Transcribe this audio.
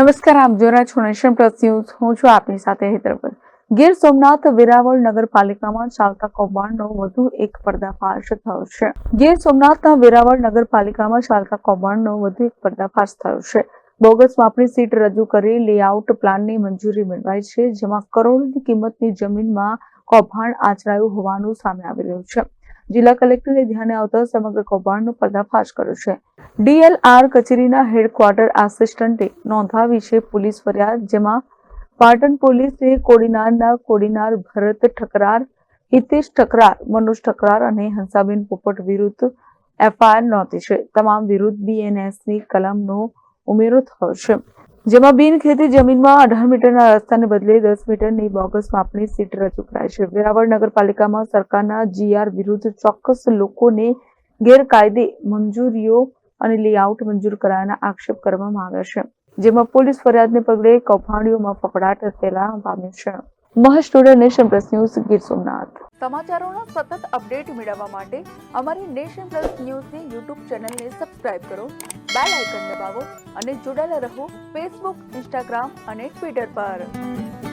નમસ્કાર, આપ જોરા રહ્યા છો નેશન પ્લસ ન્યૂઝ. હું છું આપની સાથે હૈદરાબાદ ગીર સોમનાથ વેરાવળ નગરપાલિકામાં ચાલતા કૌભાંડનો વધુ એક પર્દાફાશ થયો છે. ગીર સોમનાથના વેરાવળ નગરપાલિકામાં ચાલતા કૌભાંડનો વધુ એક પર્દાફાશ થયો છે. બોગસ માપણી સીટ રજૂ કરી લેઆઉટ પ્લાનની મંજૂરી મેળવાઈ છે, જેમાં કરોડની કિંમતની જમીનમાં કૌભાંડ આચરાયું હોવાનું સામે આવી રહ્યું છે. જિલ્લા કલેક્ટરે ધ્યાને આવતા સમગ્ર કૌભાંડનો પર્દાફાશ કર્યો છે. ડીએલઆર કચેરીના હેડક્વાર્ટર આસિસ્ટન્ટે નોંધાવી છે પોલીસ ફરિયાદ, જેમાં પાટણ પોલીસે કોડીનારના કોડીનાર ભરત ઠકરાર, હિતેશ ઠકરાર, મનોજ ઠકરાર અને હંસાબેન પોપટ વિરુદ્ધ એફઆઈઆર નોંધી છે. તમામ વિરુદ્ધ બીએનએસની કલમનો ઉમેરો થયો છે. જેમાં બિનખેતી જમીનમાં અઢાર મીટરના રસ્તાને બદલે દસ મીટરની બોગસ માપણી સીટ રજૂ કરાઈ છે. વેરાવળ નગરપાલિકામાં સરકારના જીઆર વિરુદ્ધ ચોક્કસ લોકોને ગેરકાયદે મંજૂરીઓ અને લેઆઉટ મંજૂર કરાયાના આક્ષેપ કરવામાં આવ્યા છે, જેમાં પોલીસ ફરિયાદને પગલે કૌભાંડીઓમાં ફફડાટ થયેલા પામ્યો છે. Mahesh Todar nation plus news Gir Somnath. સમાચારોના સતત અપડેટ મેળવવા માટે અમારી નેશન પ્લસ ન્યૂઝની યુટ્યુબ ચેનલને સબસ્ક્રાઇબ કરો, બેલ આઇકન દબાવો અને જોડાયેલા રહો ફેસબુક, ઇન્સ્ટાગ્રામ અને ટ્વિટર પર.